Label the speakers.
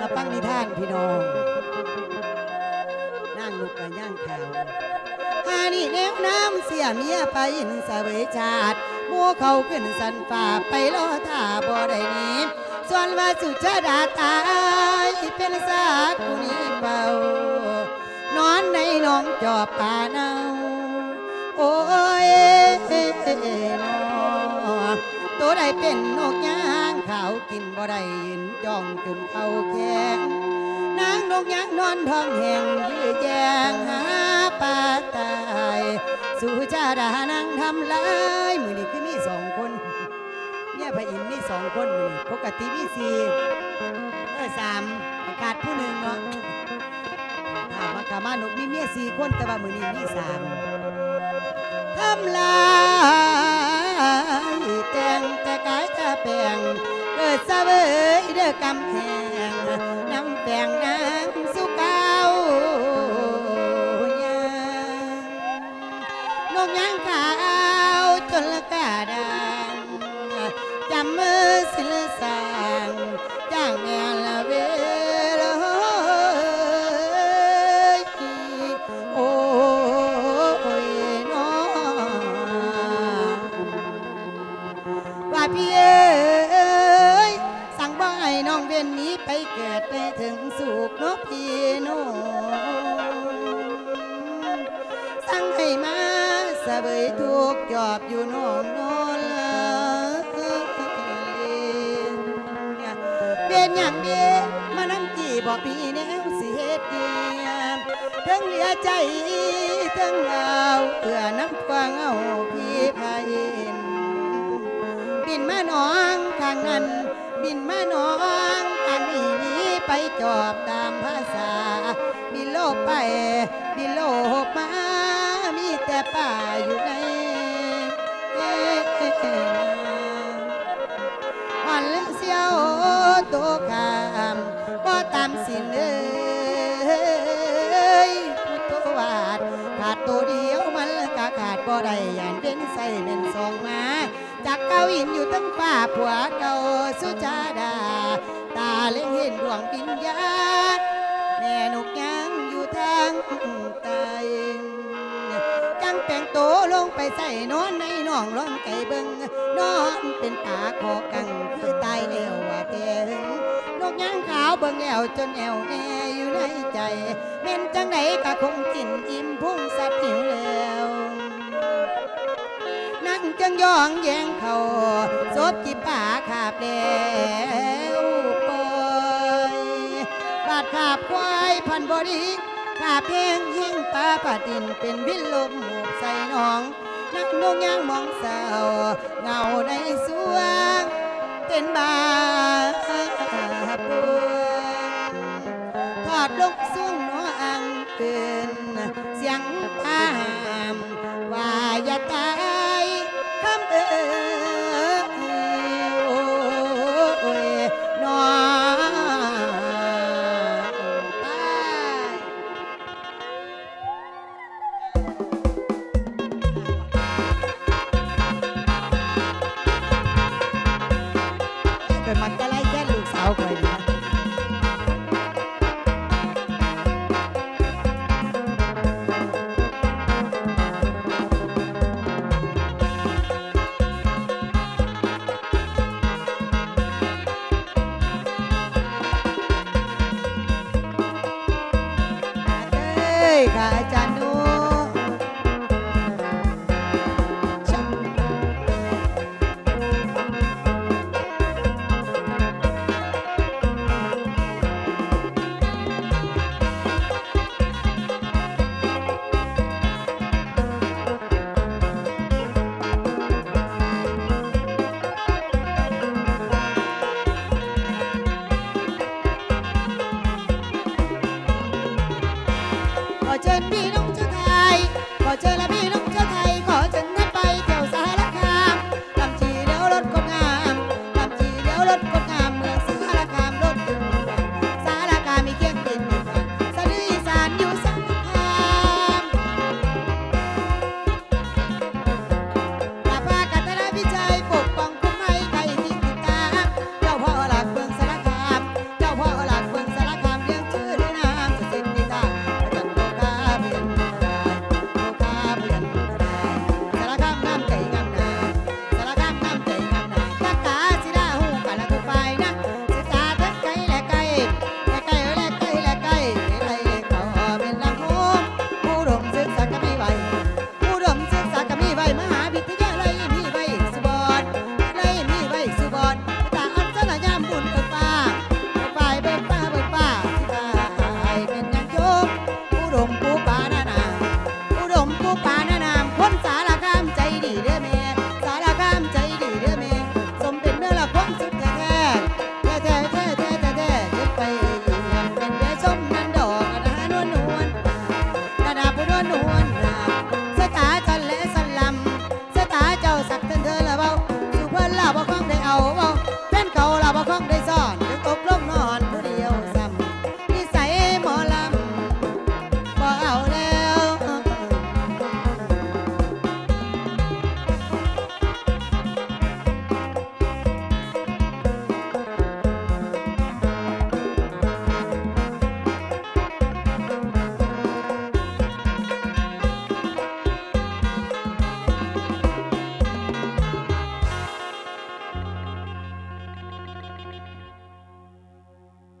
Speaker 1: ถ้าฟังนิทานพี่น้องนั่งลูกกับย่างขาวหานี่แนวน้ำเสียเมียไปอินสเวยชาติมู่เขาขึ้นสันฝ่าไปรอท่าบ่ได้หนีส่วนว่าสุชาดาตายเป็นสากุนีเบานอนในหนองจอบป่าเนาโอ้ยนอตัวใดเป็นนกย ขาวกินบ่ได้ยืนจ้องจนเข้าแข็งนางนกย่างนอนท้องแห่งยื้อแยงหาปลาตายสู่ชาดานังทำลายมือนี้คือมีสองคนเนี่ยพระอินทร์มีสองคนมือนี้ปกติมีสี่เออสามขาดผู้หนึ่งเนาะถามมาขามานกมีเมียสี่คนแต่ว่ามือนี้มีสามทำลาย งแต่กายจะแปลงเกิดเสวยเด้อกำแพงน้ำแปลงน้ำสุเกาวยังนกยางขาวจนละกาดังจำมือสิลสางจ้างแม่ ว่าพี่เอ้ยสั่งบ่ให้น้องเวียนนี้ไปเกิดไปถึงสุขนกพี่น้องสั่งให้มาสะเบยทุกจอบอยู่น้องนอนละเป็นอย่างเดียวมานั่งจีบอกพี่แนวสิเฮ็ดเดียมทั้งเหลือใจทั้งเอาเอื้อน้ำฟังเอาพี่ นมาหนองข้างนั้น บินมาหนองข้างนี้นี้ไปจอบตามภาษา บินโลกไปบินโลกมา มีแต่ป่าอยู่ในเอ๊ะเอ๊ะเอ๊ะอ่อนเลือเสียวตัวขามบ่ตามสินเอ้ยพุทธวาดขาดตัวเดียวมันก็ขาดบ่ได้ย่านเป็นใส่เป็นสองมา จากเก้าอินอยู่ตั้งฟ้าผัวเก่าสุจาดา ตาเล็งเห็นดวงวิญญาแม่นกยังอยู่ทางใตจังแปลงโตลงไปใส่นอนในหนองร้องไก่เบิงนอนเป็นตาขอกังคือตายแล้วว่าแต่หึงนกยางขาวเบิงแล้วจนแอวแน่อยู่ในใจแม่นจังไหนก็คงกินอิ่มพุ่งสับหิว จังยองแยงเขาศพจิป่าขาบแล้วปล่อยบาดขาบควายพันบริขาบเพงหิ้งปลาปาดินเป็นวินลมหมูใส่หนอง นักนงย่างมองเศร้าเงาในสวงเต้นบาปวงทอดลงสูงหัวอังเป็นเสียงพามว่าอย่าตา เกิดมันจะไล่แย่ลูกสาวคอยนะค่ะอาจารย์ Jenny.